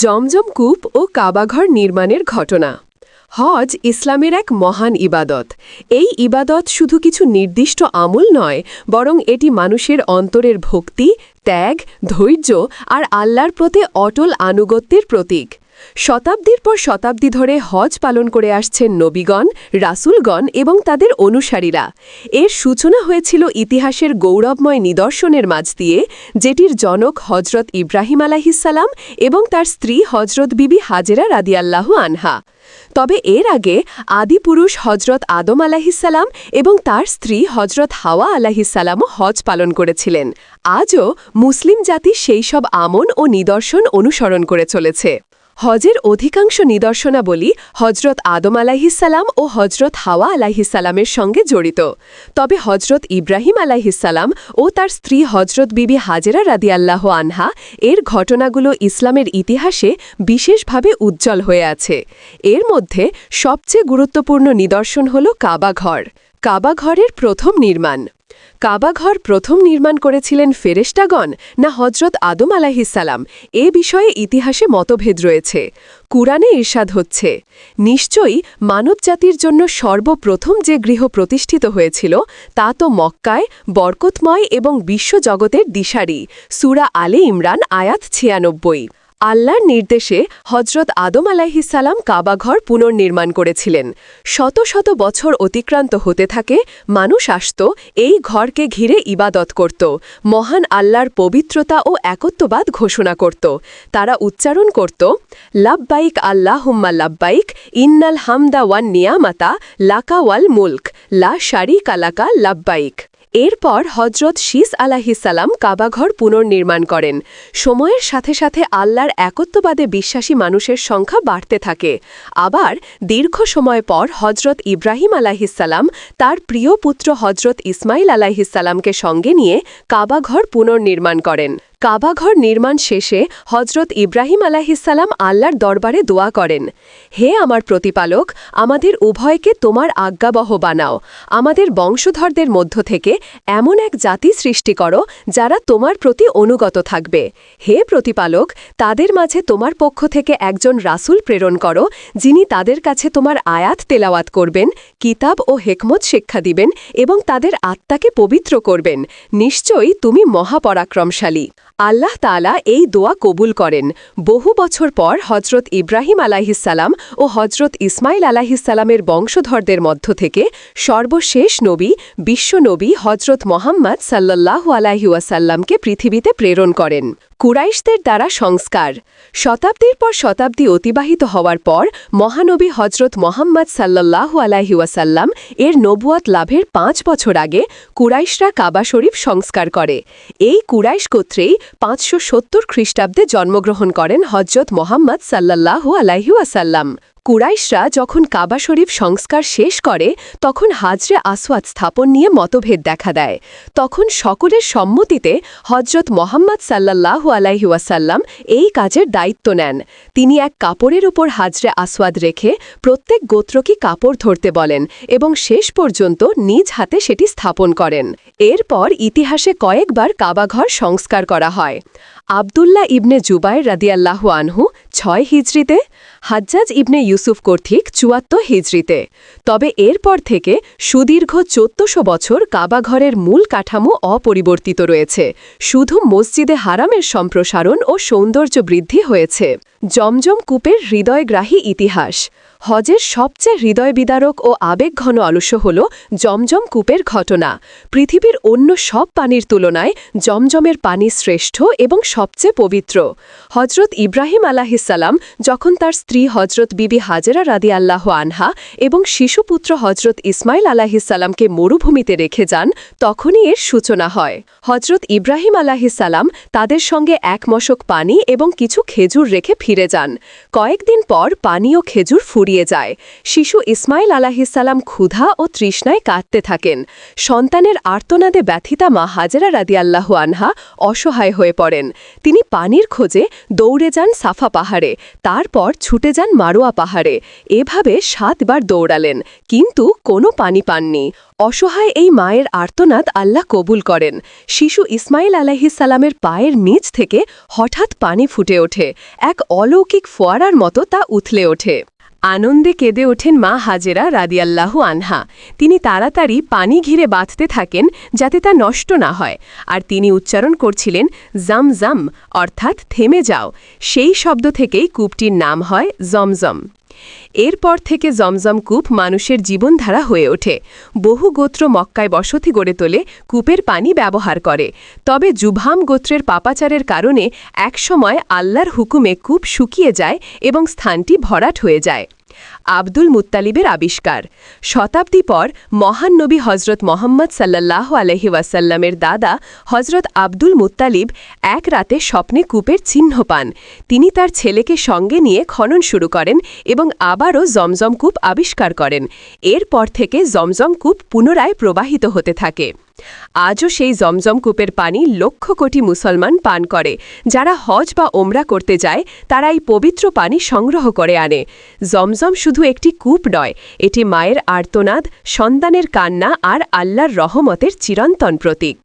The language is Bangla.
জমজম কূপ ও কাবাঘর নির্মাণের ঘটনা। হজ ইসলামের এক মহান ইবাদত। এই ইবাদত শুধু কিছু নির্দিষ্ট আমূল নয়, বরং এটি মানুষের অন্তরের ভক্তি, ত্যাগ, ধৈর্য আর আল্লাহর প্রতি অটল আনুগত্যের প্রতীক। শতাব্দীর পর শতাব্দী ধরে হজ পালন করে আসছেন নবীগণ, রাসূলগণ এবং তাদের অনুসারীরা। এর সূচনা হয়েছিল ইতিহাসের গৌরবময় নিদর্শনের মাঝ দিয়ে, যেটির জনক হজরত ইব্রাহিম আলাহিসাল্লাম এবং তার স্ত্রী হজরত বিবি হাজেরা রাদিয়াল্লাহু আনহা। তবে এর আগে আদিপুরুষ হজরত আদম আলাহিসাল্লাম এবং তার স্ত্রী হজরত হাওয়া আলাহিসাল্লামও হজ পালন করেছিলেন। আজও মুসলিম জাতি সেই সব আমন ও নিদর্শন অনুসরণ করে চলেছে। হজের অধিকাংশ নিদর্শনাবলী হজরত আদম আলাহিসাল্লাম ও হজরত হাওয়া আলাহিসাল্লামের সঙ্গে জড়িত। তবে হজরত ইব্রাহিম আলাহিসাল্লাম ও তার স্ত্রী হজরত বিবি হাজেরা রাদিয়াল্লাহ আনহা এর ঘটনাগুলো ইসলামের ইতিহাসে বিশেষভাবে উজ্জ্বল হয়ে আছে। এর মধ্যে সবচেয়ে গুরুত্বপূর্ণ নিদর্শন হল কাবাঘর কাবাঘরের প্রথম নির্মাণ। কাবাঘর প্রথম নির্মাণ করেছিলেন ফেরেস্টাগণ না হজরত আদম আলাহিসাল্লাম এ বিষয়ে ইতিহাসে মতভেদ রয়েছে। কুরআনে ইরশাদ হচ্ছে, নিশ্চয়ই মানবজাতির জন্য সর্বপ্রথম যে গৃহ প্রতিষ্ঠিত হয়েছিল, তা তো মক্কায় বরকতময় এবং বিশ্বজগতের দিশারি। সুরা আলে ইমরান আয়াত ছিয়ানব্বই। আল্লাহর নির্দেশে হজরত আদম আলাহিসাল্লাম কাবাঘর পুনর্নির্মাণ করেছিলেন। শত শত বছর অতিক্রান্ত হতে থাকে, মানুষ আসত, এই ঘরকে ঘিরে ইবাদত করত, মহান আল্লাহর পবিত্রতা ও একত্ববাদ ঘোষণা করত। তারা উচ্চারণ করত, লাব্বাইক আল্লাহ হুম্মা লাব্বাইক, ইন্নাল হামদা ওয়ান নিয়ামাতা, লাকা ওয়াল মুল্ক, লা শারিক আলাকা লাব্বাইক। এরপর হজরত শীস আলাহিসাল্লাম কাবাঘর পুনর্নির্মাণ করেন। সময়ের সাথে সাথে আল্লাহর একত্ববাদে বিশ্বাসী মানুষের সংখ্যা বাড়তে থাকে। আবার দীর্ঘ সময় পর হজরত ইব্রাহিম আলাহিসাল্লাম তার প্রিয় পুত্র হজরত ইসমাইল আলাহিসাল্লামকে সঙ্গে নিয়ে কাবাঘর পুনর্নির্মাণ করেন। কাবাঘর নির্মাণ শেষে হজরত ইব্রাহিম আলাহিসাল্লাম আল্লাহর দরবারে দোয়া করেন, হে আমার প্রতিপালক, আমাদের উভয়কে তোমার আজ্ঞাবহ বানাও। আমাদের বংশধরদের মধ্য থেকে এমন এক জাতি সৃষ্টি করো, যারা তোমার প্রতি অনুগত থাকবে। হে প্রতিপালক, তাদের মাঝে তোমার পক্ষ থেকে একজন রাসূল প্রেরণ করো, যিনি তাদের কাছে তোমার আয়াত তেলাওয়াত করবেন, কিতাব ও হেকমত শিক্ষা দিবেন এবং তাদের আত্মাকে পবিত্র করবেন। নিশ্চয়ই তুমি মহাপরাক্রমশালী। আল্লাহ তালা এই দোয়া কবুল করেন। বহু বছর পর হজরত ইব্রাহিম আলাহিসাল্লাম ও হজরত ইসমাইল আলাহিসাল্লামের বংশধরদের মধ্য থেকে সর্বশেষ নবী বিশ্বনবী হজরত মোহাম্মদ সাল্লাল্লাহু আলাহিউসাল্লামকে পৃথিবীতে প্রেরণ করেন। কুরাইশদের দ্বারা সংস্কার। শতাব্দীর পর শতাব্দী অতিবাহিত হওয়ার পর মহানবী হজরত মোহাম্মদ সাল্লাল্লাহু আলাহিউসাল্লাম এর নবুয়াত লাভের পাঁচ বছর আগে কুরাইশরা কাবা শরীফ সংস্কার করে। এই কুরাইশ গোত্রেই পাঁচশো সত্তর খ্রিস্টাব্দে জন্মগ্রহণ করেন হজরত মোহাম্মদ সাল্লাল্লাহু আলাইহুয়াসাল্লাম কুরাইশরা যখন কাবা শরীফ সংস্কার শেষ করে, তখন হাজরে আসওয়াদ স্থাপন নিয়ে মতভেদ দেখা দেয়। তখন সকলের সম্মতিতে হজরত মোহাম্মদ সাল্লাল্লাহু আলাইহুয়াসাল্লাম এই কাজের দায়িত্ব নেন। তিনি এক কাপড়ের উপর হাজরে আসওয়াদ রেখে প্রত্যেক গোত্রকে কাপড় ধরতে বলেন এবং শেষ পর্যন্ত নিজ হাতে সেটি স্থাপন করেন। এরপর ইতিহাসে কয়েকবার কাবাঘর সংস্কার করা হয়। আবদুল্লাহ ইবনে জুবাইর রাদিয়াল্লাহু আনহু, ছয় হিজড়িতে, হাজ্জাজ ইবনে ইউসুফ কর্তৃক চুয়াত্তর হিজড়িতে। তবে এরপর থেকে সুদীর্ঘ চোদ্দশো বছর কাবাঘরের মূল কাঠামো অপরিবর্তিত রয়েছে। শুধু মসজিদে হারামের সম্প্রসারণ ও সৌন্দর্য বৃদ্ধি হয়েছে। জমজম কূপের হৃদয়গ্রাহী ইতিহাস। হজের সবচেয়ে হৃদয়বিদারক ও আবেগঘন আলস্য হল জমজম কূপের ঘটনা। পৃথিবীর অন্য সব পানির তুলনায় জমজমের পানি শ্রেষ্ঠ এবং সবচেয়ে পবিত্র। হজরত ইব্রাহিম আলাহিসাল্লাম যখন তার স্ত্রী হজরত বিবি হাজেরা রাদি আল্লাহ আনহা এবং শিশুপুত্র হজরত ইসমাইল আলাহিসাল্লামকে মরুভূমিতে রেখে যান, তখনই এর সূচনা হয়। হজরত ইব্রাহিম আলাহিসাল্লাম তাদের সঙ্গে এক মশক পানি এবং কিছু খেজুর রেখে ফিরে যান। কয়েকদিন পর পানি ও খেজুর ফুরিয়ে যায়। শিশু ইসমাইল আলাহিসাল্লাম ক্ষুধা ও তৃষ্ণায় কাঁদতে থাকেন। সন্তানের আর্তনাদে ব্যথিতা মা হাজেরা রাদি আল্লাহ আনহা অসহায় হয়ে পড়েন। তিনি পানির খোঁজে দৌড়ে যান সাফা পাহাড়ে, তারপর ছুটে যান মারোয়া পাহাড়ে। এভাবে সাতবার দৌড়ালেন, কিন্তু কোনো পানি পাননি। অসহায় এই মায়ের আর্তনাদ আল্লাহ কবুল করেন। শিশু ইসমাইল আলাহিসাল্লামের পায়ের নিচ থেকে হঠাৎ পানি ফুটে ওঠে। এক অলৌকিক ফোয়ারার মতো তা উথলে ওঠে। আনন্দে কেঁদে ওঠেন মা হাজেরা রাদিয়াল্লাহু আনহা। তিনি তাড়াতাড়ি পানি ঘিরে বাঁধতে থাকেন যাতে তা নষ্ট না হয়। আর তিনি উচ্চারণ করছিলেন, জাম জাম, অর্থাৎ থেমে যাও। সেই শব্দ থেকেই কূপটির নাম হয় জমজম। এরপর থেকে জমজম কূপ মানুষের জীবনধারা হয়ে ওঠে। বহু গোত্র মক্কায় বসতি গড়ে তোলে, কূপের পানি ব্যবহার করে। তবে জুভাম গোত্রের পাপাচারের কারণে একসময় আল্লাহর হুকুমে কূপ শুকিয়ে যায় এবং স্থানটি ভরাট হয়ে যায়। আব্দুল মুত্তালিবের আবিষ্কার। শতাব্দী পর মহান নবী হজরত মোহাম্মদ সাল্লাহ আলহি ওয়াসাল্লামের দাদা হজরত আব্দুল মুত্তালিব এক রাতে স্বপ্নে কূপের চিহ্ন পান। তিনি তার ছেলেকে সঙ্গে নিয়ে খনন শুরু করেন এবং আবারও জমজম কূপ আবিষ্কার করেন। এরপর থেকে জমজম কূপ পুনরায় প্রবাহিত হতে থাকে। আজও সেই জমজম কূপের পানি লক্ষ কোটি মুসলমান পান করে। যারা হজ বা ওমরা করতে যায়, তারা এই পবিত্র পানি সংগ্রহ করে আনে। জমজম শুধু একটি কূপ নয় এটি মায়ের আর্তনাদ সন্তানের কান্না আর আল্লাহর রহমতের চিরন্তন প্রতীক।